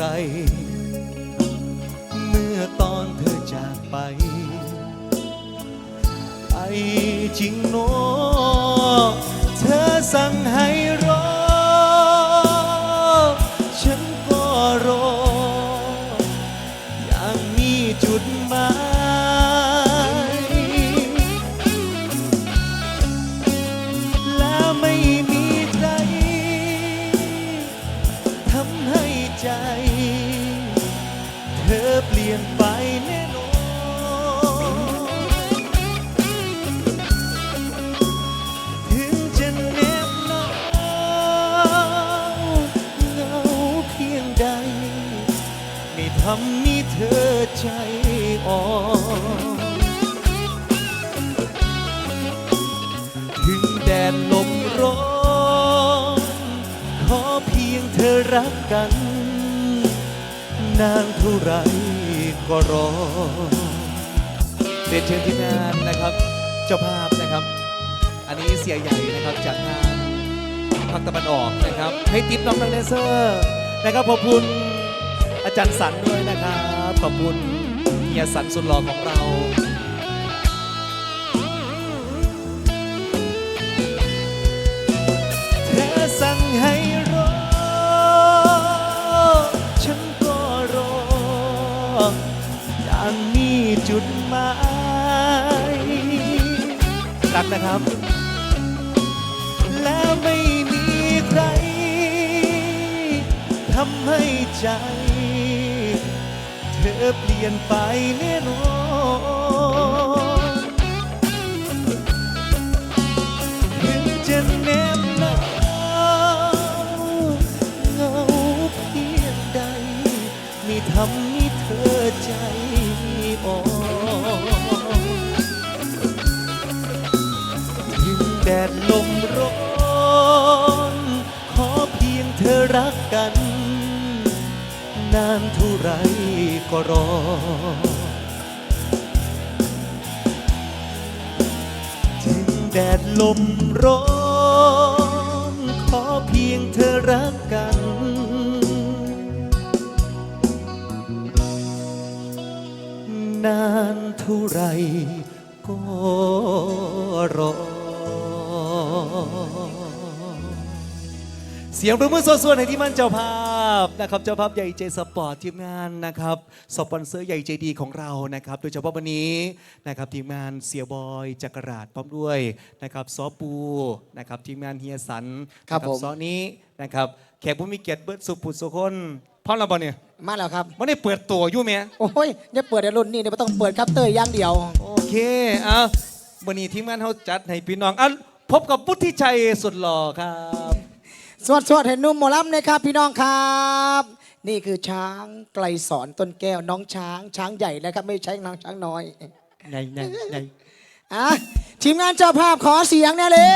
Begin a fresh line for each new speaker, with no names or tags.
ไร เมื่อตอนเธอจากไป ไปจริงโน ลี่ยนไปแน่นอนถึงจะเหน็บหนาวเหงาเพียงใด ไม่ทำให้เธอใจอ่อนถึงแดดลมร้อนขอเพียงเธอรักกันนานเท่าไร ก็รอเรียนเชิญที่งานนะครับ เจ้าภาพนะครับ อันนี้เสียใหญ่นะครับจากทางภาคตะวันออกนะครับ ให้ติปน้องนักแดนเซอร์นะครับขอบคุณอาจารย์สันด้วยนะครับ ขอบคุณเฮียสันสุดหล่อของเรา รักนะครับ และไม่มีใครทำให้ใจ เธอเปลี่ยนไปแน่นอน ดดลมร้อน ขอเพียงเธอรักกัน นานเท่าไรก็รอ ถึงแดดลมร้อน ขอเพียงเธอรักกันนานเท่าไรก็รอ เสียงประมือส่วนๆในที่มั่นเจ้าภาพนะครับเจ้าภาพใหญ่ใจสปอร์ตทีมงานนะครับสปอนเซอร์ใหญ่ใจดีของเรานะครับ โดยเฉพาะวันนี้นะครับทีมงานเสียบอยจักรราชพร้อมด้วยนะครับซอปูนะครับทีมงานเฮียสัน
ครับ
นะ
ผม
ซอนี้นะครับแขกผู้มีเกียรติเบิร์ดสุปุสุคนพร้อมแล้วบ่เนี่ย
มาแล้วครับ
วันนี้เปิดตัวอยู่ไหม
โอ้ยอย่าเปิดในรุ่นนี้เดี๋ยวต้องเปิดครับเตยอย่างเดียว
โอเค เอาวันนี้ทีมงานเขาจัดให้พี่น้องอะ พบกับพุทธิชัยสุดหล่อครับ
สวัสดีสวัสดีเห็นหนุ่มหมอลำนะครับ พี่น้องครับ นี่คือช้างไกลสอนต้นแก้วน้องช้างช้างใหญ่นะครับ ไม่ใช่น้องช้างน้อย
ในในใน
อะทีมงานเจ้าภาพขอเสียงแน่เร็